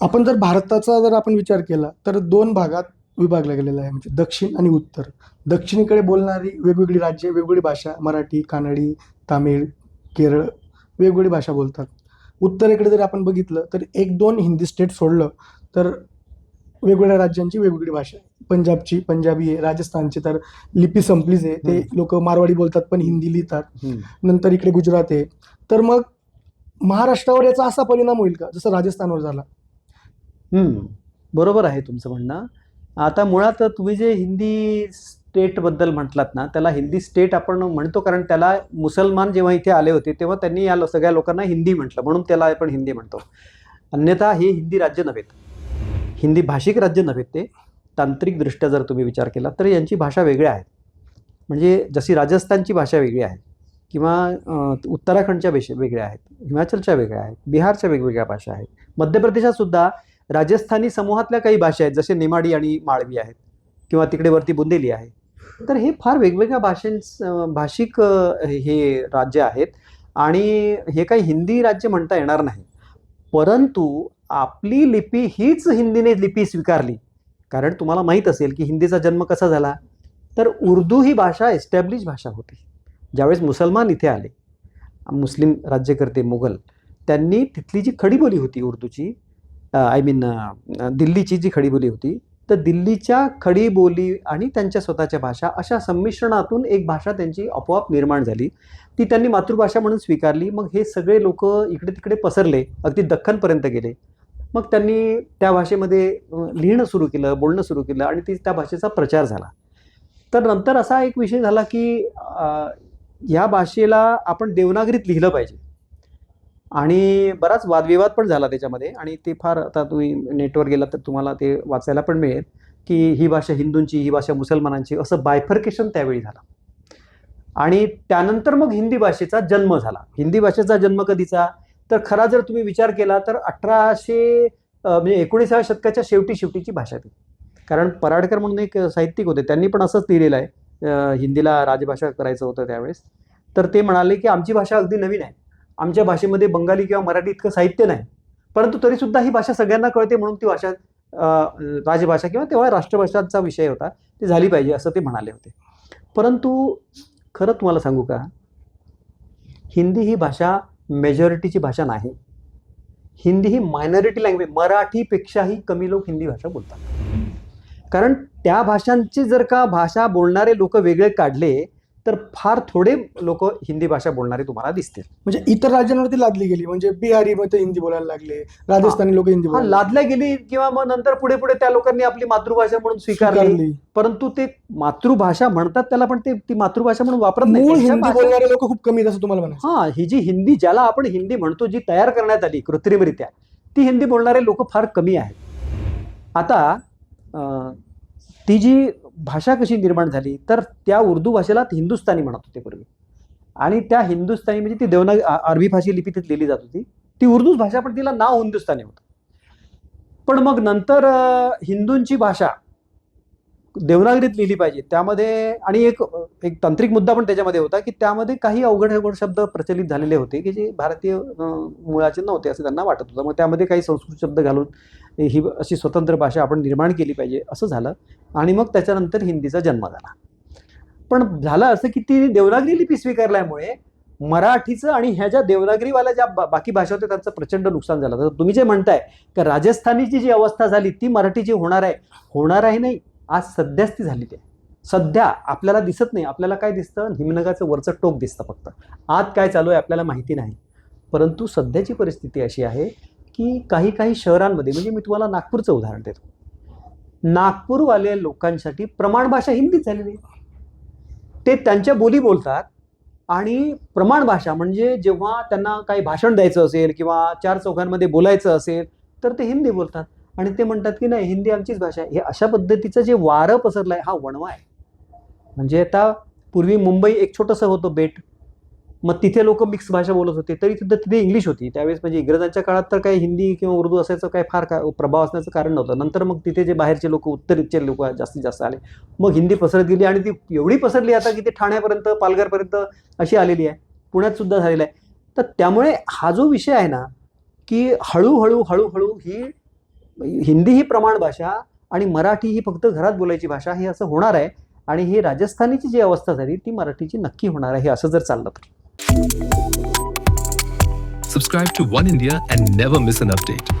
आपण जर भारताचा जर आपण विचार केला तर दोन भागात विभागला गेलेला आहे. म्हणजे दक्षिण आणि उत्तर. दक्षिणेकडे बोलणारी वेगवेगळी राज्ये वेगवेगळी भाषा मराठी कानडी तामिळ केरळ वेगवेगळी भाषा बोलतात. उत्तरेकडे जर आपण बघितलं तर एक दोन हिंदी स्टेट सोडलं तर वेगवेगळ्या राज्यांची वेगवेगळी भाषा पंजाबची पंजाबी आहे राजस्थानची तर लिपी संपलीच आहे. ते लोक मारवाडी बोलतात पण हिंदी लिहितात. नंतर इकडे गुजरात आहे. तर मग महाराष्ट्रावर याचा असा परिणाम होईल का? जसं राजस्थानवर झाला. बरोबर आहे तुमचं म्हणणं. आता मुळात तुम्ही जे हिंदी स्टेटबद्दल म्हटलात ना त्याला हिंदी स्टेट आपण म्हणतो कारण त्याला मुसलमान जेव्हा इथे आले होते तेव्हा त्यांनी या सगळ्या लोकांना हिंदी म्हटलं म्हणून त्याला आपण हिंदी म्हणतो. अन्यथा हे हिंदी राज्य नव्हेत. हिंदी भाषिक राज्य नव्हेत ते. तांत्रिकदृष्ट्या जर तुम्ही विचार केला तर यांची भाषा वेगळ्या आहेत म्हणजे जशी राजस्थानची भाषा वेगळी आहे किंवा उत्तराखंडच्या वेश वेगळ्या आहेत हिमाचलच्या वेगळ्या आहेत बिहारच्या वेगवेगळ्या भाषा आहेत. मध्य प्रदेशातसुद्धा राजस्थानी समूहातल्या काही भाषा आहेत जसे नेमाडी आणि माळवी आहेत किंवा तिकडे वरती बुंदेली आहे. तर हे फार वेगवेगळ्या भाषांच भाषिक हे राज्य आहेत आणि हे काही हिंदी राज्य म्हणता येणार नाही. परंतु आपली लिपी हीच हिंदीने लिपी स्वीकारली. कारण तुम्हाला माहीत असेल की हिंदीचा जन्म कसा झाला? तर उर्दू ही भाषा एस्टॅब्लिश भाषा होती. ज्यावेळेस मुसलमान इथे आले मुस्लिम राज्यकर्ते मुघल त्यांनी तिथली जी खडीबोली होती उर्दूची आय मीन दिल्लीची जी खडीबोली होती तर दिल्लीच्या खडीबोली आणि त्यांच्या स्वतःच्या भाषा अशा संमिश्रणातून एक भाषा त्यांची आपोआप निर्माण झाली. ती त्यांनी मातृभाषा म्हणून स्वीकारली. मग हे सगळे लोक इकडे तिकडे पसरले अगदी दख्खनपर्यंत गेले. मग त्यांनी त्या भाषेमध्ये लिहिणं सुरू केलं बोलणं सुरू केलं आणि ती त्या भाषेचा प्रचार झाला. तर नंतर असा एक विषय झाला की ह्या या भाषेला आपण देवनागरीत लिहिलं पाहिजे. आणि बराच वादविवाद पण झाला त्याच्यामध्ये. आणि ते फार आता तुम्ही नेटवर गेला तर तुम्हाला ते वाचायला पण मिळेल की ही भाषा हिंदूंची ही भाषा मुसलमानांची असं बायफर्केशन त्यावेळी झालं. आणि त्यानंतर मग हिंदी भाषेचा जन्म झाला. हिंदी भाषेचा जन्म कधीचा? तर खरा जर तुम्ही विचार केला तर अठराशे म्हणजे एकोणीसाव्या शतकाच्या शेवटी शेवटीची भाषा ती. कारण पराडकर म्हणून एक साहित्यिक होते. त्यांनी पण असंच लिहिलेलं आहे. हिंदीला राजभाषा करायचं होतं त्यावेळेस. तर ते म्हणाले की आमची भाषा अगदी नवीन आहे. आमच्या भाषेमध्ये बंगाली किंवा मराठी इतकं साहित्य नाही. परंतु तरीसुद्धा ही भाषा सगळ्यांना कळते म्हणून ती भाषा राजभाषा किंवा तेव्हा राष्ट्रभाषांचा विषय होता ती झाली पाहिजे असं ते म्हणाले होते. परंतु खरं तुम्हाला सांगू का? हिंदी ही भाषा मेजॉरिटीची भाषा नाही. हिंदी ही मायनॉरिटी लँग्वेज मराठीपेक्षाही कमी लोक हिंदी भाषा बोलतात. कारण त्या भाषांची जर का भाषा बोलणारे लोक वेगळे काढले तर फार थोडे लोक हिंदी भाषा बोलणारे तुम्हाला दिसतील. म्हणजे इतर राज्यांवरती लादली गेली. म्हणजे बिहारी मध्ये हिंदी बोलायला लागले. राजस्थानी लोक हिंदी हा बोलायला लादल्या गेली किंवा मग नंतर पुढे पुढे त्या लोकांनी आपली मातृभाषा म्हणून स्वीकारली. परंतु ते मातृभाषा म्हणतात त्याला पण ते ती मातृभाषा म्हणून वापरत नाही. हिंदी बोलणारे लोक खूप कमी असं तुम्हाला म्हणायचं हा ही जी हिंदी ज्याला आपण हिंदी म्हणतो जी तयार करण्यात आली कृत्रिमरित्या ती हिंदी बोलणारे लोक फार कमी आहेत. आता ती जी भाषा कशी निर्माण झाली तर त्या उर्दू भाषेला हिंदुस्थानी म्हणत होते पूर्वी. आणि त्या हिंदुस्थानी म्हणजे ती देवना अरबी भाषी लिपीत लिहिली जात होती. ती उर्दूच भाषा पण तिला नाव हिंदुस्थानी होतं. पण मग नंतर हिंदूंची भाषा देवनागरीत लिहिली पाहिजे. त्यामध्ये आणि एक एक तांत्रिक मुद्दा पण त्याच्यामध्ये होता की त्यामध्ये काही अवघड अवघड शब्द प्रचलित झालेले होते की जे भारतीय मुळाचे नव्हते असं त्यांना वाटत होतं. मग त्यामध्ये काही संस्कृत शब्द घालून ही अशी स्वतंत्र भाषा आपण निर्माण केली पाहिजे असं झालं. आणि मग त्याच्यानंतर हिंदीचा जन्म झाला. पण झालं असं की ती देवनागरी लिपी स्वीकारल्यामुळे मराठीचं आणि ह्या ज्या देवनागरीवाल्या ज्या बाकी भाषा होत्या त्यांचं प्रचंड नुकसान झालं. तर तुम्ही जे म्हणताय की राजस्थानीची जी अवस्था झाली ती मराठीची होणार आहे. होणार आहे नाही. आज सध्याच ती आहे. सध्या आपल्याला दिसत नाही आपल्याला काय दिसतं? हिमनगाचं वरचं टोक दिसतं फक्त. आत काय चालू आहे आपल्याला माहिती नाही. परंतु सध्याची परिस्थिती अशी आहे की काही काही शहरांमध्ये म्हणजे मी तुम्हाला नागपूरचं उदाहरण देतो. नागपूरवाले लोकांसाठी प्रमाण भाषा हिंदीच झालेली आहे. ते त्यांच्या बोली बोलतात आणि प्रमाण भाषा म्हणजे जेव्हा त्यांना काही भाषण द्यायचं असेल किंवा चार चौघांमध्ये बोलायचं असेल तर ते हिंदी बोलतात. आणि ते म्हणतात की नाही हिंदी आमचीच भाषा आहे. हे अशा पद्धतीचं जे वारं पसरलं आहे हा वणवा आहे. म्हणजे आता पूर्वी मुंबई एक छोटंसं होतं बेट. मग तिथे लोक मिक्स भाषा बोलत होते तरी सुद्धा तिथे इंग्लिश होती. त्यावेळेस म्हणजे इंग्रजांच्या काळात तर काही हिंदी किंवा उर्दू असायचं काही फार का प्रभाव असण्याचं कारण नव्हतं. नंतर मग तिथे जे बाहेरचे लोक उत्तरेचे लोक जास्तीत जास्त आले. मग हिंदी पसरत गेली आणि ती एवढी पसरली आता की ते ठाण्यापर्यंत पालघरपर्यंत अशी आलेली आहे. पुण्यात सुद्धा झालेलं आहे. तर त्यामुळे हा जो विषय आहे ना की हळूहळू हळूहळू ही हिंदी ही प्रमाण भाषा आणि मराठी ही फक्त घरात बोलायची भाषा हे असं होणार आहे. आणि ही राजस्थानीची जी अवस्था झाली ती मराठीची नक्की होणार आहे हे असं जर चाललं तर. Subscribe to One India and never miss an update